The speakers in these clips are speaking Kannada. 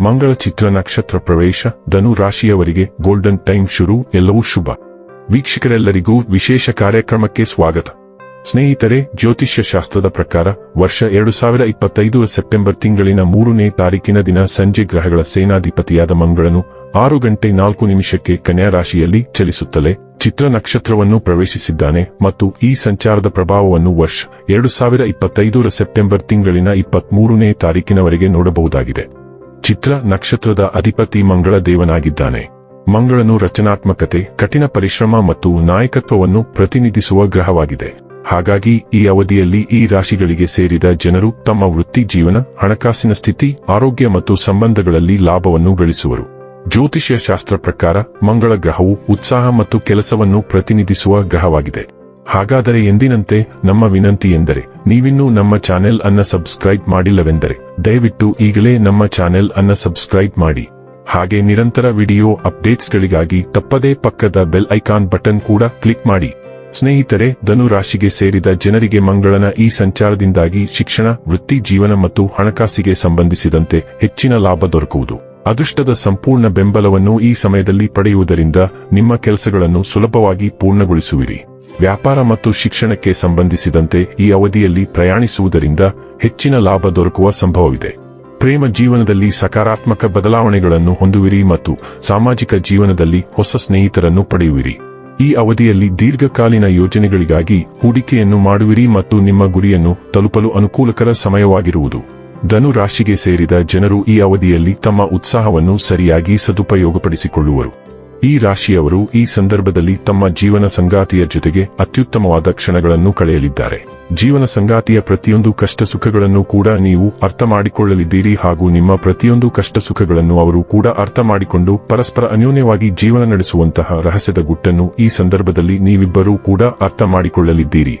ಮಂಗಳ ಚಿತ್ರ ನಕ್ಷತ್ರ ಪ್ರವೇಶ, ಧನು ರಾಶಿಯವರಿಗೆ ಗೋಲ್ಡನ್ ಟೈಮ್ ಶುರು, ಎಲ್ಲವೂ ಶುಭ. ವೀಕ್ಷಕರೆಲ್ಲರಿಗೂ ವಿಶೇಷ ಕಾರ್ಯಕ್ರಮಕ್ಕೆ ಸ್ವಾಗತ. ಸ್ನೇಹಿತರೆ ಜ್ಯೋತಿಷ್ಯ ಶಾಸ್ತ್ರದ ಪ್ರಕಾರ, ವರ್ಷ ಎರಡು ಸಾವಿರ ಇಪ್ಪತ್ತೈದು ಸೆಪ್ಟೆಂಬರ್ ತಿಂಗಳಿನ ಮೂರನೇ ತಾರೀಕಿನ ದಿನ ಸಂಜೆ ಗ್ರಹಗಳ ಸೇನಾಧಿಪತಿಯಾದ ಮಂಗಳನು ಆರು ಗಂಟೆ ನಾಲ್ಕು ನಿಮಿಷಕ್ಕೆ ಕನ್ಯಾ ರಾಶಿಯಲ್ಲಿ ಚಲಿಸುತ್ತಲೇ ಚಿತ್ರ ನಕ್ಷತ್ರವನ್ನು ಪ್ರವೇಶಿಸಿದ್ದಾನೆ ಮತ್ತು ಈ ಸಂಚಾರದ ಪ್ರಭಾವವನ್ನು ವರ್ಷ ಎರಡು ಸಾವಿರ ಇಪ್ಪತ್ತೈದರ ಸೆಪ್ಟೆಂಬರ್ ತಿಂಗಳಿನ ಇಪ್ಪತ್ಮೂರನೇ ತಾರೀಕಿನವರೆಗೆ ನೋಡಬಹುದಾಗಿದೆ. ಚಿತ್ರ ನಕ್ಷತ್ರದ ಅಧಿಪತಿ ಮಂಗಳ ದೇವನಾಗಿದ್ದಾನೆ ಮಂಗಳನು ರಚನಾತ್ಮಕತೆ, ಕಠಿಣ ಪರಿಶ್ರಮ ಮತ್ತು ನಾಯಕತ್ವವನ್ನು ಪ್ರತಿನಿಧಿಸುವ ಗ್ರಹವಾಗಿದೆ. ಹಾಗಾಗಿ ಈ ಅವಧಿಯಲ್ಲಿ ಈ ರಾಶಿಗಳಿಗೆ ಸೇರಿದ ಜನರು ತಮ್ಮ ವೃತ್ತಿ ಜೀವನ, ಹಣಕಾಸಿನ ಸ್ಥಿತಿ, ಆರೋಗ್ಯ ಮತ್ತು ಸಂಬಂಧಗಳಲ್ಲಿ ಲಾಭವನ್ನು ಗಳಿಸುವರು. ಜ್ಯೋತಿಷ್ಯ ಶಾಸ್ತ್ರ ಪ್ರಕಾರ ಮಂಗಳ ಗ್ರಹವು ಉತ್ಸಾಹ ಮತ್ತು ಕೆಲಸವನ್ನು ಪ್ರತಿನಿಧಿಸುವ ಗ್ರಹವಾಗಿದೆ. ಹಾಗಾದರೆ ಎಂದಿನಂತೆ ನಮ್ಮ ವಿನಂತಿ ಎಂದರೆ, ನೀವಿನ್ನೂ ನಮ್ಮ ಚಾನೆಲ್ ಅನ್ನ ಸಬ್ಸ್ಕ್ರೈಬ್ ಮಾಡಿಲ್ಲವೆಂದರೆ, ದಯವಿಟ್ಟು ಈಗಲೇ ನಮ್ಮ ಚಾನೆಲ್ ಅನ್ನ ಸಬ್ಸ್ಕ್ರೈಬ್ ಮಾಡಿ. ಹಾಗೆ ನಿರಂತರ ವಿಡಿಯೋ ಅಪ್ಡೇಟ್ಸ್ಗಳಿಗಾಗಿ ತಪ್ಪದೇ ಪಕ್ಕದ ಬೆಲ್ ಐಕಾನ್ ಬಟನ್ ಕೂಡ ಕ್ಲಿಕ್ ಮಾಡಿ. ಸ್ನೇಹಿತರೆ, ಧನು ರಾಶಿಗೆ ಸೇರಿದ ಜನರಿಗೆ ಮಂಗಳನ ಈ ಸಂಚಾರದಿಂದಾಗಿ ಶಿಕ್ಷಣ, ವೃತ್ತಿ, ಜೀವನ ಮತ್ತು ಹಣಕಾಸಿಗೆ ಸಂಬಂಧಿಸಿದಂತೆ ಹೆಚ್ಚಿನ ಲಾಭ ದೊರಕುವುದು. ಅದೃಷ್ಟದ ಸಂಪೂರ್ಣ ಬೆಂಬಲವನ್ನು ಈ ಸಮಯದಲ್ಲಿ ಪಡೆಯುವುದರಿಂದ ನಿಮ್ಮ ಕೆಲಸಗಳನ್ನು ಸುಲಭವಾಗಿ ಪೂರ್ಣಗೊಳಿಸುವಿರಿ. ವ್ಯಾಪಾರ ಮತ್ತು ಶಿಕ್ಷಣಕ್ಕೆ ಸಂಬಂಧಿಸಿದಂತೆ ಈ ಅವಧಿಯಲ್ಲಿ ಪ್ರಯಾಣಿಸುವುದರಿಂದ ಹೆಚ್ಚಿನ ಲಾಭ ದೊರಕುವ ಸಂಭವವಿದೆ. ಪ್ರೇಮ ಜೀವನದಲ್ಲಿ ಸಕಾರಾತ್ಮಕ ಬದಲಾವಣೆಗಳನ್ನು ಹೊಂದುವಿರಿ ಮತ್ತು ಸಾಮಾಜಿಕ ಜೀವನದಲ್ಲಿ ಹೊಸ ಸ್ನೇಹಿತರನ್ನು ಪಡೆಯುವಿರಿ. ಈ ಅವಧಿಯಲ್ಲಿ ದೀರ್ಘಕಾಲೀನ ಯೋಜನೆಗಳಿಗಾಗಿ ಹೂಡಿಕೆಯನ್ನು ಮಾಡುವಿರಿ ಮತ್ತು ನಿಮ್ಮ ಗುರಿಯನ್ನು ತಲುಪಲು ಅನುಕೂಲಕರ ಸಮಯವಾಗಿರುವುದು. ಧನು ರಾಶಿಗೆ ಸೇರಿದ ಜನರು ಈ ಅವಧಿಯಲ್ಲಿ ತಮ್ಮ ಉತ್ಸಾಹವನ್ನು ಸರಿಯಾಗಿ ಸದುಪಯೋಗಪಡಿಸಿಕೊಳ್ಳುವರು. ಈ ರಾಶಿಯವರು ಈ ಸಂದರ್ಭದಲ್ಲಿ ತಮ್ಮ ಜೀವನ ಸಂಗಾತಿಯ ಜೊತೆಗೆ ಅತ್ಯುತ್ತಮವಾದ ಕ್ಷಣಗಳನ್ನು ಕಳೆಯಲಿದ್ದಾರೆ. ಜೀವನ ಸಂಗಾತಿಯ ಪ್ರತಿಯೊಂದು ಕಷ್ಟ ಸುಖಗಳನ್ನು ಕೂಡ ನೀವು ಅರ್ಥ ಮಾಡಿಕೊಳ್ಳಲಿದ್ದೀರಿ ಹಾಗೂ ನಿಮ್ಮ ಪ್ರತಿಯೊಂದು ಕಷ್ಟ ಸುಖಗಳನ್ನು ಅವರು ಕೂಡ ಅರ್ಥ ಮಾಡಿಕೊಂಡು ಪರಸ್ಪರ ಅನ್ಯೋನ್ಯವಾಗಿ ಜೀವನ ನಡೆಸುವಂತಹ ರಹಸ್ಯದ ಗುಟ್ಟನ್ನು ಈ ಸಂದರ್ಭದಲ್ಲಿ ನೀವಿಬ್ಬರೂ ಕೂಡ ಅರ್ಥ ಮಾಡಿಕೊಳ್ಳಲಿದ್ದೀರಿ.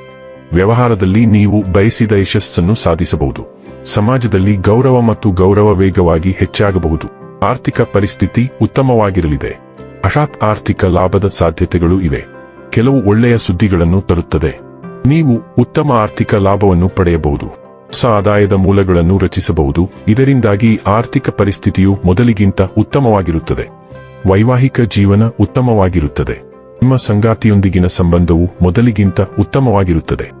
ವ್ಯವಹಾರದಲ್ಲಿ ನೀವು ಬಯಸಿದ ಯಶಸ್ಸನ್ನು ಸಾಧಿಸಬಹುದು. ಸಮಾಜದಲ್ಲಿ ಗೌರವ ಮತ್ತು ಗೌರವ ವೇಗವಾಗಿ ಹೆಚ್ಚಾಗಬಹುದು. ಆರ್ಥಿಕ ಪರಿಸ್ಥಿತಿ ಉತ್ತಮವಾಗಿರಲಿದೆ. ಹಠಾತ್ ಆರ್ಥಿಕ ಲಾಭದ ಸಾಧ್ಯತೆಗಳು ಇವೆ. ಕೆಲವು ಒಳ್ಳೆಯ ಸುದ್ದಿಗಳನ್ನು ತರುತ್ತದೆ. ನೀವು ಉತ್ತಮ ಆರ್ಥಿಕ ಲಾಭವನ್ನು ಪಡೆಯಬಹುದು. ಹೊಸ ಆದಾಯದ ಮೂಲಗಳನ್ನು ರಚಿಸಬಹುದು. ಇದರಿಂದಾಗಿ ಆರ್ಥಿಕ ಪರಿಸ್ಥಿತಿಯು ಮೊದಲಿಗಿಂತ ಉತ್ತಮವಾಗಿರುತ್ತದೆ. ವೈವಾಹಿಕ ಜೀವನ ಉತ್ತಮವಾಗಿರುತ್ತದೆ. ನಿಮ್ಮ ಸಂಗಾತಿಯೊಂದಿಗಿನ ಸಂಬಂಧವು ಮೊದಲಿಗಿಂತ ಉತ್ತಮವಾಗಿರುತ್ತದೆ.